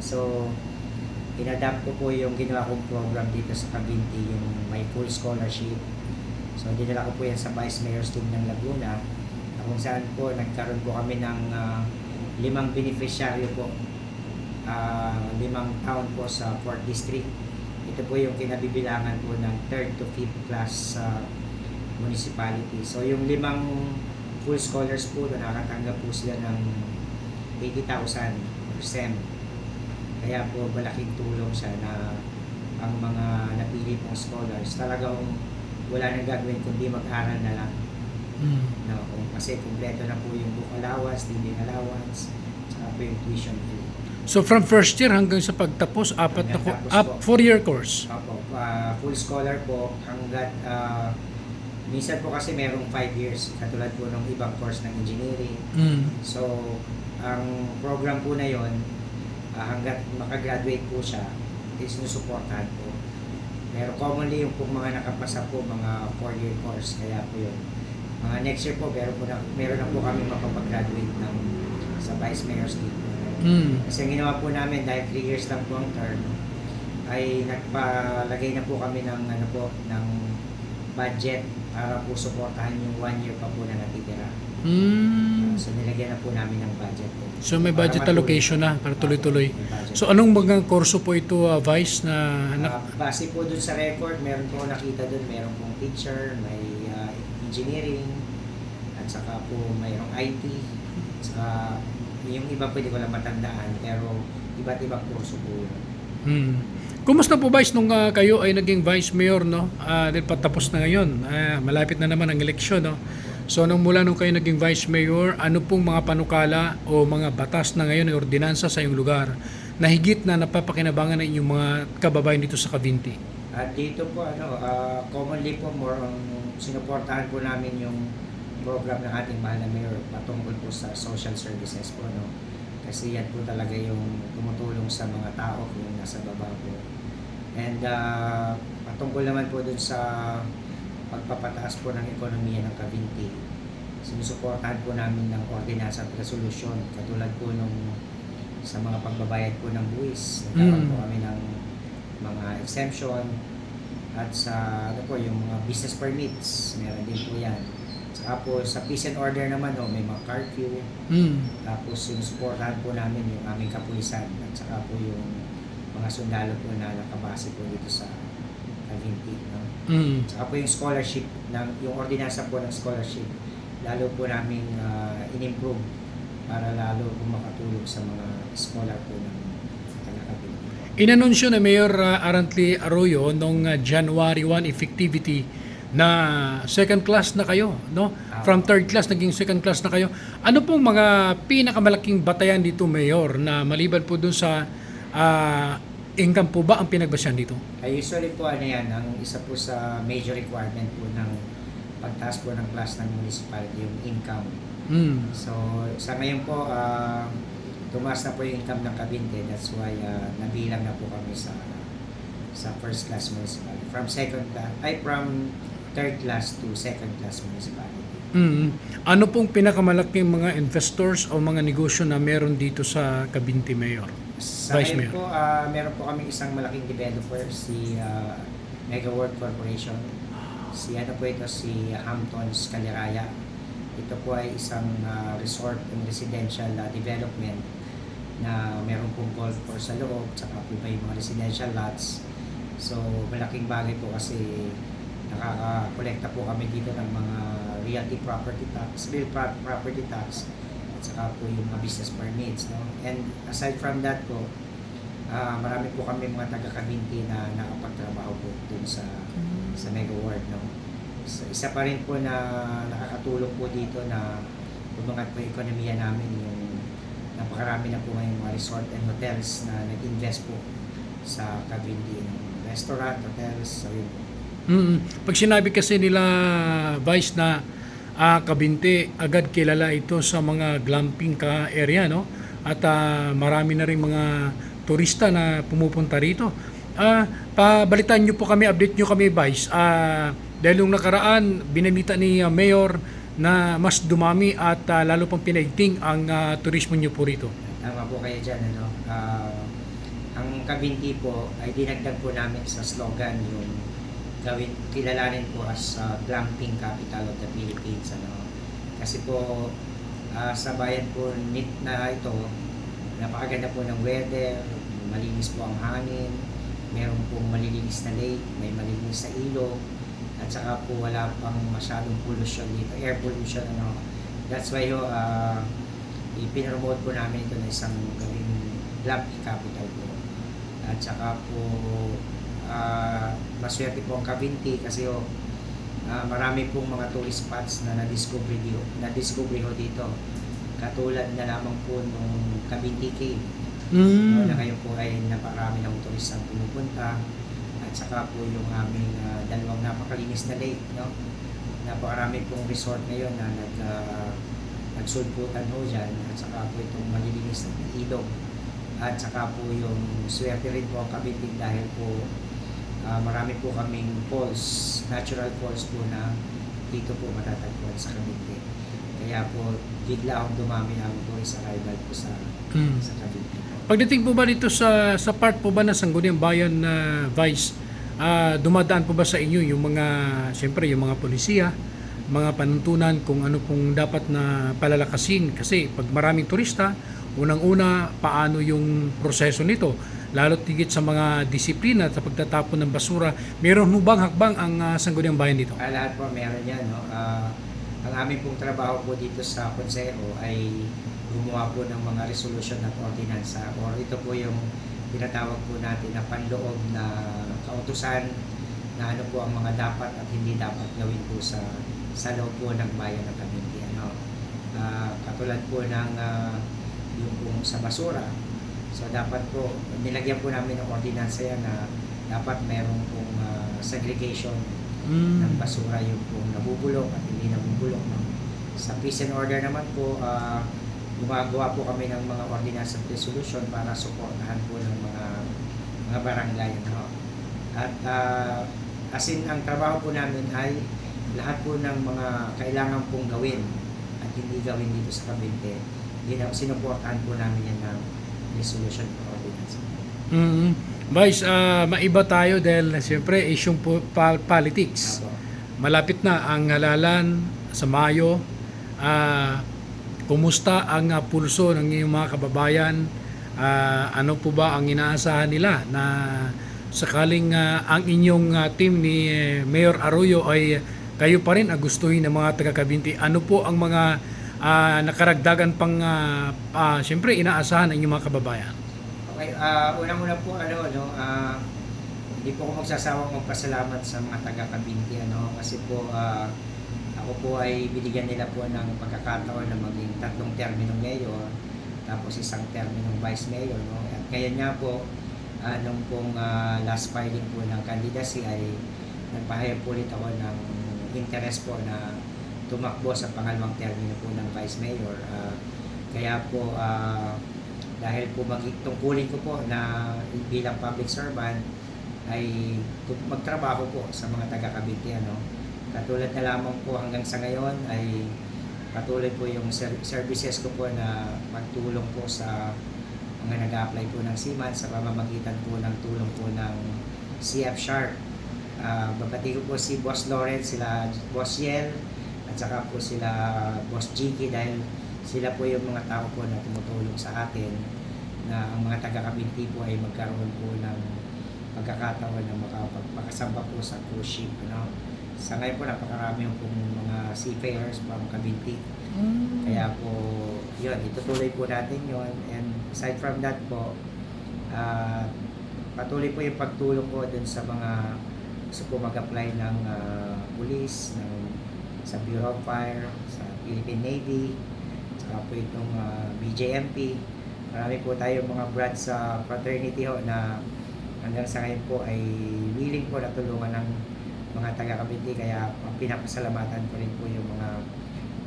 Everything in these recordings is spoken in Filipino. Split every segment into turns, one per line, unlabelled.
So, inadapt ko po yung ginawa kong program dito sa Cavinti, yung may full scholarship. So, dinala ko po yan sa Vice Mayor's Team ng Laguna, na kung saan po nagkaroon po kami ng ah, limang beneficiaryo po. Ah, limang town po sa 4th District. Ito po yung kinabibilangan po ng 3rd to 5th class sa municipality. So, yung limang full scholars po, nakakatanggap po sila ng 80,000 per SEM. Kaya po malaking tulong siya na ang mga napili pong scholars talagang wala nang gagawin kundi mag-aral na lang.
Mm.
No, kung kasi kumpleto na po yung book allowance, living allowance, saka po yung tuition fee.
So from first year hanggang sa pagtapos, apat na up, four-year course.
Opo, ah, full scholar po hanggat ah, minsan po kasi merong 5 years katulad po ng ibang course ng engineering.
Mm.
So, ang program po na yon ah, hanggat makagraduate po siya, is sinusuportahan po. Pero commonly yung pong mga nakapasa po, mga 4-year course, kaya po yun. Mga next year po, meron, po na, meron na po kami mapapag-graduate ng sa Vice Mayor's League.
Mm.
Kasi ang ginawa po namin, dahil 3 years lang po ang term, ay nagpalagay na po kami ng ano po, ng budget para po suportahan yung 1 year pa po na natitira.
Mm.
So nilagyan na po namin ng budget po.
So may budget allocation na para tuloy-tuloy.
May budget.
So anong mga kurso po ito, uh, Vice, na, na
Ah, base po dun sa record, meron po nakita dun, meron pong teacher, may ah, engineering, at saka po mayroong IT, saka yung iba pwede ko lang matandaan, pero iba't ibang kurso po yun.
Hmm. Kumusta po Vice nung ah, kayo ay naging Vice Mayor no? Ah, dahil patapos na ngayon. Ah, malapit na naman ang eleksyon no. So nung mula nung kayo naging Vice Mayor, ano pong mga panukala o mga batas na ngayon ay ordinansa sa iyong lugar na higit na napapakinabangan ng inyong mga kababayan dito sa Cavinti?
At dito po, ano, ah, commonly po, more on, sinuportahan po namin yung program ng ating mahal na mayor patungkol po sa social services po, no? Kasi yan po talaga yung tumutulong sa mga tao yung nasa baba po. And ah, patungkol naman po dun sa pagpapataas po ng ekonomiya ng Cavinti, sinusuportahan po namin ng ordinance at resolution katulad po nung sa mga pagbabayad po ng buwis. Nagkaroon
Mm.
po kami ng mga exemption at sa ano po yung mga business permits meron din po yan po sa peace and order naman no, may mga curfew
Hmm.
tapos yung supportahan po namin yung aming kapulisan at saka po yung mga sundalo po na nakabase po dito sa Cavinti no?
Hmm.
saka po yung scholarship ng yung ordinansa po ng scholarship lalo po namin uh, in-improve para lalo po makatulong sa mga scholar po ng Cavinti
Inanunsyo na Mayor uh, Arantli Arroyo noong uh, January 1 effectivity na second class na kayo, no? From third class naging second class na kayo. Ano pong mga pinakamalaking batayan dito, Mayor, na maliban po dun sa ah, income po ba ang pinagbasyan dito?
Ay usually po ano yan, ang isa po sa major requirement po ng pagtaas po ng class ng municipality, yung income.
Hmm.
So sa ngayon po, ah, tumaas na po yung income ng Cavite. That's why ah, nabilang na po kami sa sa first class municipality. From second class, ay from third class to second class municipality.
Hmm. Ano pong pinakamalaking mga investors o mga negosyo na meron dito sa Cabinti, Mayor?
Sa
Vice Mayor.
po, ah, meron po kami isang malaking developer, si ah, Mega World Corporation. Si ano po ito, si Hamptons Caliraya. Ito po ay isang ah, resort and residential ah, development na meron pong golf course sa loob, tsaka po may mga residential lots. So, malaking bagay po kasi nakaka-kolekta po kami dito ng mga realty property tax, real pro- property tax, at saka po yung mga business permits. No? And aside from that po, ah marami po kami mga taga-Cavinti na nakapagtrabaho po dun sa sa Mega World. No? So, isa pa rin po na nakakatulong po dito na umangat po yung ekonomiya namin yung napakarami na po ngayong mga resort and hotels na nag-invest po sa Cavinti. No? Restaurant, hotels, so po.
Mm. Pag sinabi kasi nila Vice na ah, Kabinte, agad kilala ito sa mga glamping ka area no. At ah, marami na rin mga turista na pumupunta rito. Ah, pabalitan niyo po kami, update niyo kami Vice. Ah, dahil yung nakaraan binanita ni ah, Mayor na mas dumami at ah, lalo pang pinaigting ang ah, turismo niyo po rito.
Tama po kayo dyan. Ano? Ah, Kabinti po ay dinagdag po namin sa slogan yung gawin, kilalanin po as uh, glamping capital of the Philippines. Ano. Kasi po ah, sa bayan po nit na ito, napakaganda po ng weather, malinis po ang hangin, meron pong malilinis na lake, may malilinis na ilog, at saka po wala pang masyadong pollution dito, air pollution ano. That's why ho, uh, ipinromote po namin ito na isang gawing glamping capital po. At saka po ah, maswerte po ang Cavinti kasi ho, ah, marami pong mga tourist spots na na-discover dito, na-discover ho dito. Katulad na lamang po nung Cavinti Cave.
Mm.
Na ngayon po ay napakarami ng turist ang pumupunta. At saka po yung aming ah, dalawang napakalinis na lake. No? Napakarami pong resort ngayon na nag, uh, nagsulputan ho dyan. At saka po itong malilinis na ilog. At saka po yung swerte rin po ang Cavinti dahil po ah, marami po kaming falls, natural falls po na dito po matatagpuan sa Cavite. Kaya po bigla akong dumami ang tourist arrival po sa
Mm.
sa Cavite.
Pagdating po ba dito sa sa part po ba ng Sangguniang Bayan na Vice, ah, dumadaan po ba sa inyo yung mga, siyempre yung mga polisiya, mga panuntunan kung ano pong dapat na palalakasin kasi pag maraming turista, unang-una paano yung proseso nito lalo tigit sa mga disiplina sa pagtatapon ng basura. Meron mo bang hakbang ang uh, Sangguniang Bayan dito?
Ah, lahat po meron yan. No? Ah, ang aming pong trabaho po dito sa Consejo ay gumawa po ng mga resolution at ordinansa or ito po yung tinatawag po natin na panloob na kautusan na ano po ang mga dapat at hindi dapat gawin po sa sa loob po ng bayan ng Cavite. Ano? Ah, katulad po ng ah, yung pong sa basura. So dapat po, nilagyan po namin ng ordinansa yan na dapat meron pong ah, segregation ng
Mm.
basura yung pong nabubulok at hindi nabubulok. No? Sa peace and order naman po, ah, gumagawa po kami ng mga ordinance at resolution para suportahan po ng mga mga barangay. No? At ah, as in, ang trabaho po namin ay lahat po ng mga kailangan pong gawin at hindi gawin dito sa Cavite, sinuportahan po namin yan ng resolution or ordinance.
Mm. Vice, ah, maiba tayo dahil siyempre isyong po- pa- politics.
Apo.
Malapit na ang halalan sa Mayo. Ah, kumusta ang ah, pulso ng iyong mga kababayan? Ah, ano po ba ang inaasahan nila na sakaling ah, ang inyong ah, team ni eh, Mayor Arroyo ay kayo pa rin ang gustuhin ng mga taga-Kabinti? Ano po ang mga ah, nakaragdagan pang ah, ah, siyempre inaasahan ng inyong mga kababayan?
Okay, ah unang-una po ano no, ah hindi po ako magsasawang magpasalamat sa mga taga Kabinti ano kasi po ah, ako po ay binigyan nila po ng pagkakataon na maging tatlong terminong mayor tapos isang terminong vice mayor no. At ngayon nga po ah, nung pong ah, last filing po ng candidacy ay nagpahayag po ulit ako ng interest po na tumakbo sa pangalawang termino po ng vice mayor. Ah, kaya po ah, dahil po mag tungkulin ko po na bilang public servant ay magtrabaho po sa mga taga Cavite ano. Katulad na lamang po hanggang sa ngayon ay patuloy po yung ser- services ko po na magtulong po sa mga nag-apply po ng CMAT sa pamamagitan po ng tulong po ng CF Sharp. Ah, babati ko po si Boss Lawrence, sila Boss Yel, at saka po sila Boss Jiki dahil sila po yung mga tao po na tumutulong sa atin na ang mga taga Kabinti po ay magkaroon po ng pagkakataon na makapag, makasamba po sa cruise ship. Ano? Sa ngayon po napakarami po mga seafarers from Kabinti. Kaya po, yun, itutuloy po natin yun. And aside from that po, ah, patuloy po yung pagtulong po dun sa mga gusto po mag-apply ng ah, police, ng, sa Bureau of Fire, sa Philippine Navy, saka po itong ah, BJMP. Marami po tayong mga branch sa fraternity ho na hanggang sa ngayon po ay willing po na tulungan ng mga taga Cavite kaya pinapasalamatan ko rin po yung mga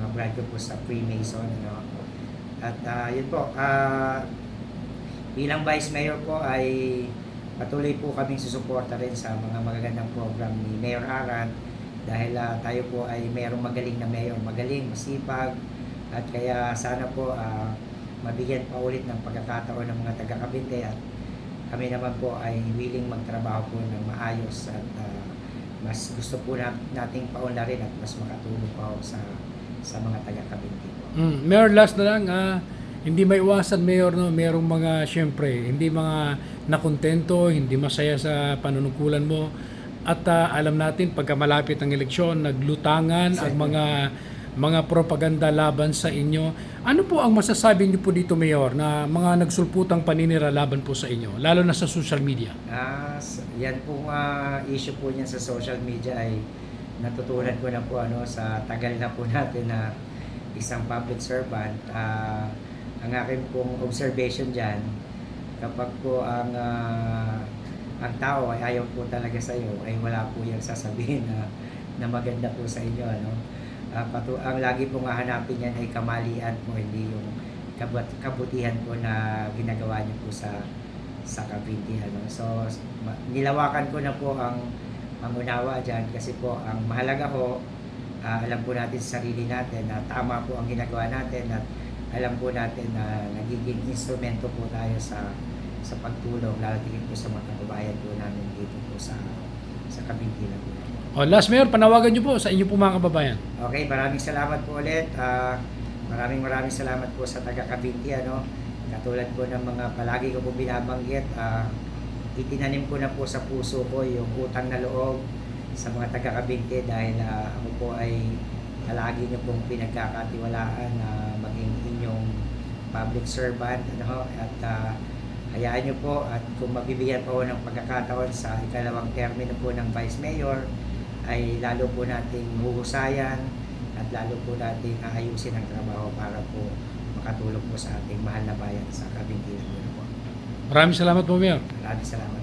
mga brand ko po sa Freemason ano. At ah, yun po, ah, bilang Vice Mayor po ay patuloy po kaming susuporta rin sa mga magagandang program ni Mayor Aran dahil ah, tayo po ay mayroong magaling na mayor, magaling, masipag at kaya sana po ah, mabigyan pa ulit ng pagkakataon ng mga taga Cavite at kami naman po ay willing magtrabaho po ng maayos at ah, mas gusto po na, nating paunlarin at mas makatulong pa sa sa mga taga-Kabinti po.
Mm, Mayor, last na lang, ah, hindi may iwasan, Mayor, no? merong mga, syempre, hindi mga nakontento, hindi masaya sa panunungkulan mo. At ah, alam natin, pagka malapit ang eleksyon, naglutangan ang mga mga propaganda laban sa inyo. Ano po ang masasabi niyo po dito, Mayor, na mga nagsulputang paninira laban po sa inyo, lalo na sa social media?
Ah, yan pong ah, issue po niyan sa social media ay natutunan ko na po ano sa tagal na po natin na isang public servant. Ah, ang akin pong observation diyan kapag po ang ah, ang tao ay ayaw po talaga sa iyo ay wala po yung sasabihin na na maganda po sa inyo ano. Ah, patu ang lagi pong hahanapin yan ay kamalian po hindi yung kabut kabutihan po na ginagawa niyo po sa sa Cavite ano. So nilawakan ko na po ang ang unawa diyan kasi po ang mahalaga ho ah, alam po natin sa sarili natin na tama po ang ginagawa natin at alam po natin na nagiging instrumento po tayo sa sa pagtulong lalo tingin po sa mga kababayan po namin dito po sa sa Cavite Laguna.
O, last, Mayor, panawagan niyo po sa inyo po mga kababayan.
Okay, maraming salamat po ulit. Ah, maraming maraming salamat po sa taga Cavite ano. Katulad po ng mga palagi ko po binabanggit, ah, itinanim ko na po sa puso ko yung utang na loob sa mga taga Cavite dahil ah, ako po ay palagi niyo pong pinagkakatiwalaan na maging inyong public servant ano at ah, hayaan niyo po at kung mabibigyan po ng pagkakataon sa ikalawang termino po ng Vice Mayor ay lalo po nating huhusayan at lalo po nating aayusin ang trabaho para po makatulong po sa ating mahal na bayan sa Cavite.
Maraming salamat po, Mayor.
Maraming salamat.